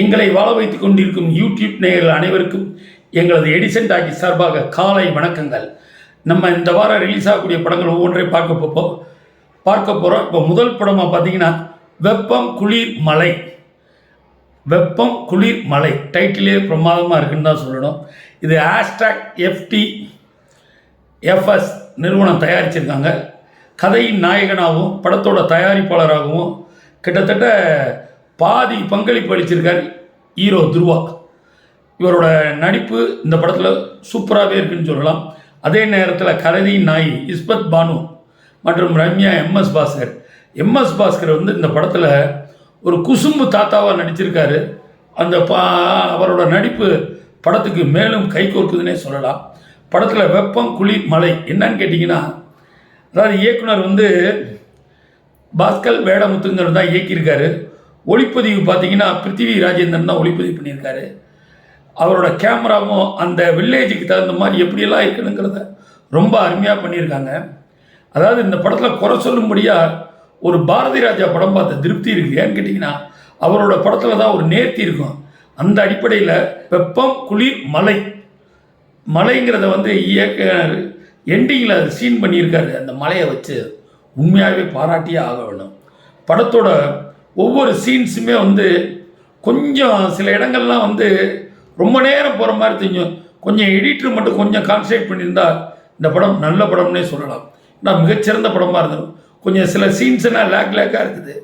எங்களை வாழ வைத்துக் கொண்டிருக்கும் யூடியூப் நேயர்கள் அனைவருக்கும் எங்களது எடிசன் டாக்கி சார்பாக காலை வணக்கங்கள். நம்ம இந்த வாரம் ரிலீஸ் ஆகக்கூடிய படங்கள் ஒவ்வொன்றையும் பார்க்க போப்போம் பார்க்க போகிறோம் இப்போ முதல் படமாக பார்த்தீங்கன்னா வெப்பம் குளிர் மலை. வெப்பம் குளிர் மலை. டைட்டிலே பிரமாதமாக இருக்குன்னு தான் சொல்லணும். இது ஹேஷ்டாக் எஃப்டி எஃப்எஸ் நிறுவனம் தயாரிச்சிருக்காங்க. கதையின் நாயகனாகவும் படத்தோட தயாரிப்பாளராகவும் கிட்டத்தட்ட பாதி பங்களிப்பு அளிச்சிருக்கார் ஹீரோ துருவா. இவரோட நடிப்பு இந்த படத்தில் சூப்பராகவே இருக்குன்னு சொல்லலாம். அதே நேரத்தில் கரதியின் நாய் இஸ்பத் பானு மற்றும் Ramya M S Bhaskar. M S Bhaskar வந்து இந்த படத்தில் ஒரு குசும்பு தாத்தாவாக நடிச்சிருக்காரு. அந்த பா அவரோட நடிப்பு படத்துக்கு மேலும் கை கோர்க்குதுன்னே சொல்லலாம். படத்தில் வெப்பம் குளிர் மலை என்னன்னு கேட்டிங்கன்னா அதாவது இயக்குனர் வந்து பாஸ்கல் வேடமுத்துங்கிறது தான் இயக்கியிருக்காரு. ஒளிப்பதிவு பார்த்தீங்கன்னா பிருத்திவி ராஜேந்திரன் தான் ஒளிப்பதிவு பண்ணியிருக்காரு. அவரோட கேமராவும் அந்த வில்லேஜுக்கு தகுந்த மாதிரி எப்படியெல்லாம் இருக்கணுங்கிறத ரொம்ப அருமையாக பண்ணியிருக்காங்க. அதாவது இந்த படத்தில் குறை சொல்லும்படியாக ஒரு பாரதி ராஜா படம் பார்த்த திருப்தி இருக்குது ஏன்னு கேட்டிங்கன்னா அவரோட படத்தில் தான் ஒரு நேர்த்தி இருக்கும். அந்த அடிப்படையில் வெப்பம் குளிர் மலை மலைங்கிறத வந்து இயக்குனர் எண்டிங்கில் அது சீன் பண்ணியிருக்காரு. அந்த மலையை வச்சு உண்மையாகவே பாராட்டியே ஆக வேணும் படத்தோட ஒவ்வொரு சீன்ஸுமே வந்து கொஞ்சம் சில இடங்கள்லாம் வந்து ரொம்ப நேரம் போகிற மாதிரி தெரியும். கொஞ்சம் எடிட்டர் மட்டும் கொஞ்சம் கான்சன்ட்ரேட் பண்ணியிருந்தா இந்த படம் நல்ல படம்னே சொல்லலாம். நான் மிகச்சிறந்த படமாக இருந்தது கொஞ்சம் சில சீன்ஸ் எல்லாம் லேக் லேக்காக இருக்குது.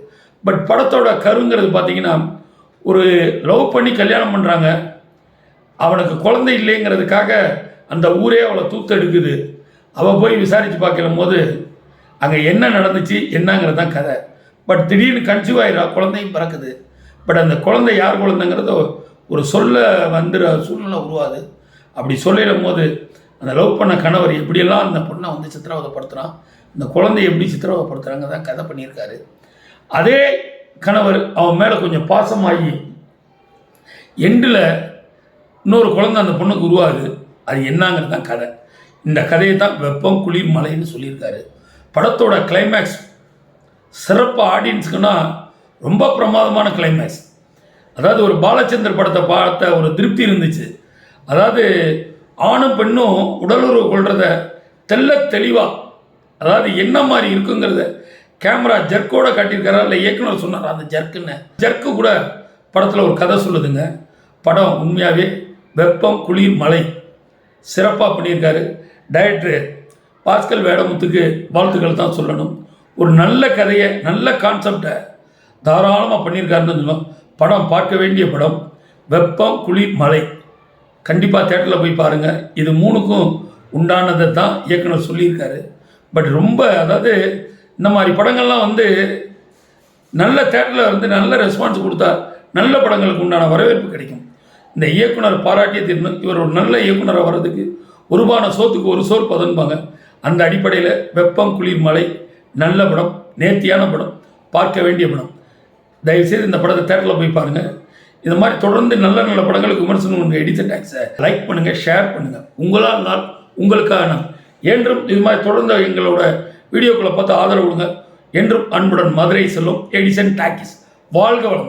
பட் படத்தோட கருங்கிறது பார்த்தீங்கன்னா ஒரு லவ் பண்ணி கல்யாணம் பண்ணுறாங்க அவனுக்கு குழந்தை இல்லைங்கிறதுக்காக அந்த ஊரே அவளை தூத்தெடுக்குது. அவள் போய் விசாரித்து பார்க்கலும் போது அங்கே என்ன நடந்துச்சு என்னங்கிறது தான் கதை. பட் திடீர்னு கன்சீவ் ஆயிரா குழந்தையும் பிறக்குது. பட் அந்த குழந்தை யார் குழந்தைங்கிறதோ ஒரு சொல்ல வந்துற சூழ்நிலை உருவாது. அப்படி சொல்லிடும் போது அந்த லவ் பண்ண கணவர் எப்படியெல்லாம் அந்த பொண்ணை வந்து சித்திரவதைப்படுத்துகிறான் இந்த குழந்தைய எப்படி சித்திரவதைப்படுத்துகிறாங்க தான் கதை பண்ணியிருக்காரு. அதே கணவர் அவன் மேலே கொஞ்சம் பாசமாகி எண்டில் இன்னொரு குழந்தை அந்த பொண்ணுக்கு உருவாகுது. அது என்னங்கிறது தான் கதை. இந்த கதையை தான் வெப்பம் குளிர் மலைன்னு சொல்லியிருக்காரு. படத்தோட கிளைமேக்ஸ் சிறப்பு ஆடியன்ஸுக்குன்னா ரொம்ப பிரமாதமான கிளைமேக்ஸ் அதாவது ஒரு பாலச்சந்தர் படத்தை பார்த்த ஒரு திருப்தி இருந்துச்சு. அதாவது ஆணும் பெண்ணும் உடலுறவு கொள்கிறத தெல்ல தெளிவாக அதாவது என்ன மாதிரி இருக்குங்கிறத கேமரா ஜர்க்கோட காட்டியிருக்காரா இல்லை இயக்குனர் சொன்னார் அந்த ஜர்க்குன்னு ஜர்க்கு கூட படத்தில் ஒரு கதை சொல்லுதுங்க. படம் உண்மையாகவே வெப்பம் குளிர் மழை. சிறப்பாக பண்ணியிருக்காரு. டைரக்டரு பாஸ்கல் வேடமுத்துக்கு வாழ்த்துக்கள் தான் சொல்லணும். ஒரு நல்ல கதையை நல்ல கான்செப்டை தாராளமாக பண்ணியிருக்காருன்னு சொல்லணும். படம் பார்க்க வேண்டிய படம். வெப்பம் குளிர் மழை. கண்டிப்பாக தேட்டரில் போய் பாருங்கள் இது மூணுக்கும் உண்டானதை தான் இயக்குனர் சொல்லியிருக்காரு. பட் ரொம்ப அதாவது இந்த மாதிரி படங்கள்லாம் வந்து நல்ல தேட்டரில் வந்து நல்ல ரெஸ்பான்ஸ் கொடுத்தா நல்ல படங்களுக்கு உண்டான வரவேற்பு கிடைக்கும். இந்த இயக்குனர் பாராட்டிய திரு இவர் ஒரு நல்ல இயக்குனராக வர்றதுக்கு ஒருபான சோத்துக்கு ஒரு சோர் பதன்பாங்க. அந்த அடிப்படையில் வெப்பம் குளிர் மலை நல்ல படம் நேர்த்தியான படம் பார்க்க வேண்டிய படம். தயவுசெய்து இந்த படத்தை தேட்டரில் போய் பாருங்கள் இந்த மாதிரி தொடர்ந்து நல்ல நல்ல படங்களுக்கு விமர்சனம் உங்கள் எடிசன் டாக்ஸை லைக் பண்ணுங்கள் ஷேர் பண்ணுங்கள் உங்களால் நான் உங்களுக்காக நான். என்றும் இது மாதிரி தொடர்ந்து எங்களோட வீடியோக்களை பார்த்து ஆதரவு கொடுங்க. என்றும் அன்புடன் மதுரை செல்லும் எடிசன் டாக்கிஸ் வாழ்க வளம்